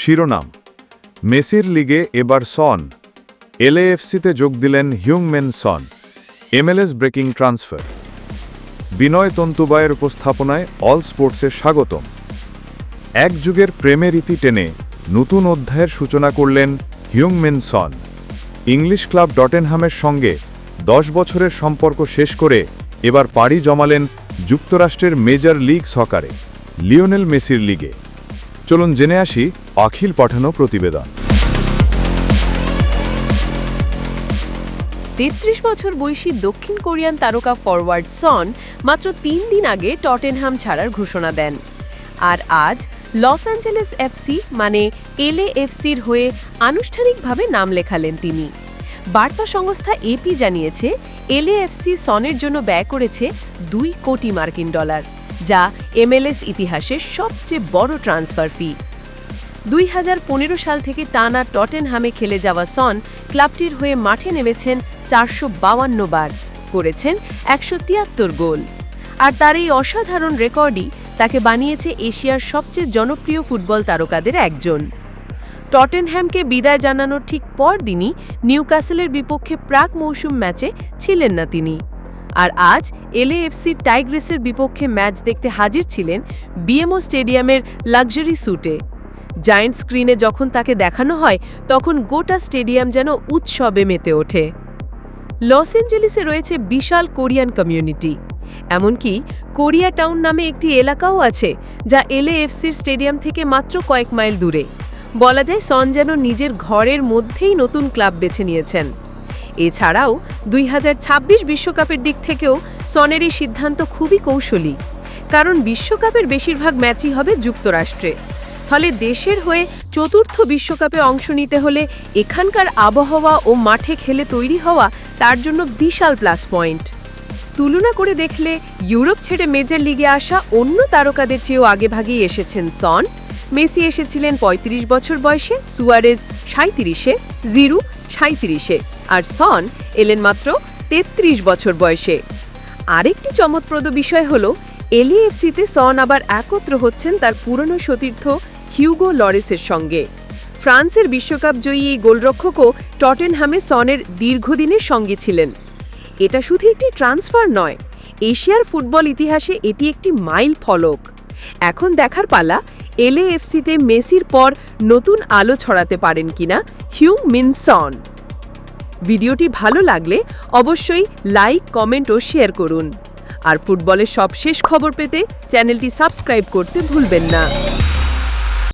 শিরোনাম। মেসির লিগে এবার সন। এলএএফসিতে যোগ দিলেন হিউংমেন Son. MLS breaking transfer. Binoy তন্তুবায়ের উপস্থাপনায় অল স্পোর্টসে স্বাগতম। এক যুগের প্রেমের ইতি টেনে নতুন অধ্যায়ের সূচনা করলেন হিউংমেন সন। ইংলিশ ক্লাব ডটেনহামের সঙ্গে দশ বছরের সম্পর্ক শেষ করে এবার পাড়ি জমালেন যুক্তরাষ্ট্রের মেজর লিগ সকারে, লিওনেল মেসির লিগে। চলুন জেনে আসি অখিল পাঠানো প্রতিবেদন। তেত্রিশ বছর বয়সী দক্ষিণ কোরিয়ান তারকা ফরওয়ার্ড সন মাত্র তিন দিন আগে টটেনহাম ছাড়ার ঘোষণা দেন। আর আজ লস অ্যাঞ্জেলেস এফসি মানে এলএ এফসির হয়ে আনুষ্ঠানিকভাবে নাম লেখালেন তিনি। বার্তা সংস্থা এপি জানিয়েছে, এলএএফসি সনের জন্য ব্যয় করেছে দুই কোটি মার্কিন ডলার। যা এমএলএস ইতিহাসের সবচেয়ে বড় ট্রান্সফার ফি। দুই হাজার পনেরো সাল থেকে টানা টটেনহামে খেলে যাওয়া সন ক্লাবটির হয়ে মাঠে নেমেছেন চারশো বার, করেছেন একশো তিয়াত্তর গোল। আর তার এই অসাধারণ রেকর্ডই তাকে বানিয়েছে এশিয়ার সবচেয়ে জনপ্রিয় ফুটবল তারকাদের একজন। টটেনহ্যামকে বিদায় জানানোর ঠিক পরদিনই নিউকাসেলের বিপক্ষে প্রাক মৌসুম ম্যাচে ছিলেন না তিনি। আর আজ এলএএফসি টাইগ্রেসের বিপক্ষে ম্যাচ দেখতে হাজির ছিলেন বিএমও স্টেডিয়ামের লাক্সারি স্যুটে। জায়েন্ট স্ক্রিনে যখন তাকে দেখানো হয়, তখন গোটা স্টেডিয়াম যেন উৎসবে মেতে ওঠে। লস অ্যাঞ্জেলিসে রয়েছে বিশাল কোরিয়ান কমিউনিটি। এমনকি কোরিয়া টাউন নামে একটি এলাকাও আছে, যা এলএএফসির স্টেডিয়াম থেকে মাত্র কয়েক মাইল দূরে। বলা যায়, সন যেন নিজের ঘরের মধ্যেই নতুন ক্লাব বেছে নিয়েছেন। এছাড়াও দুই বিশ্বকাপের দিক থেকেও সনের এই সিদ্ধান্ত খুবই কৌশলী, কারণ বিশ্বকাপের বেশিরভাগ ম্যাচই হবে যুক্তরাষ্ট্রে। ফলে দেশের হয়ে চতুর্থ বিশ্বকাপে অংশ নিতে হলে এখানকার আবহাওয়া ও মাঠে খেলে তৈরি হওয়া তার জন্য বিশাল প্লাস পয়েন্ট। তুলনা করে দেখলে ইউরোপ ছেড়ে মেজর লিগে আসা অন্য তারকাদের চেয়েও আগেভাগেই এসেছেন সন। মেসি এসেছিলেন ৩৫ বছর বয়সে, সুয়ারেজ সাঁত্রিশে জিরু সাঁত্রিশে আর সন এলেন মাত্র ৩৩ বছর বয়সে। আরেকটি চমৎপ্রদ বিষয় হল এলইএফসিতে সন আবার একত্র হচ্ছেন তার পুরনো সতীর্থ হিউগো লরেসের সঙ্গে। ফ্রান্সের বিশ্বকাপ জয়ী এই গোলরক্ষকও টটেনহামে সনের দীর্ঘদিনের সঙ্গী ছিলেন। এটা শুধু একটি ট্রান্সফার নয়, এশিয়ার ফুটবল ইতিহাসে এটি একটি মাইল ফলক। এখন দেখার পালা এলএএফসিতে মেসির পর নতুন আলো ছড়াতে পারেন কিনা হিউ মিনসন ভিডিওটি ভালো লাগলে অবশ্যই লাইক, কমেন্ট ও শেয়ার করুন। আর ফুটবলের সবশেষ খবর পেতে চ্যানেলটি সাবস্ক্রাইব করতে ভুলবেন না।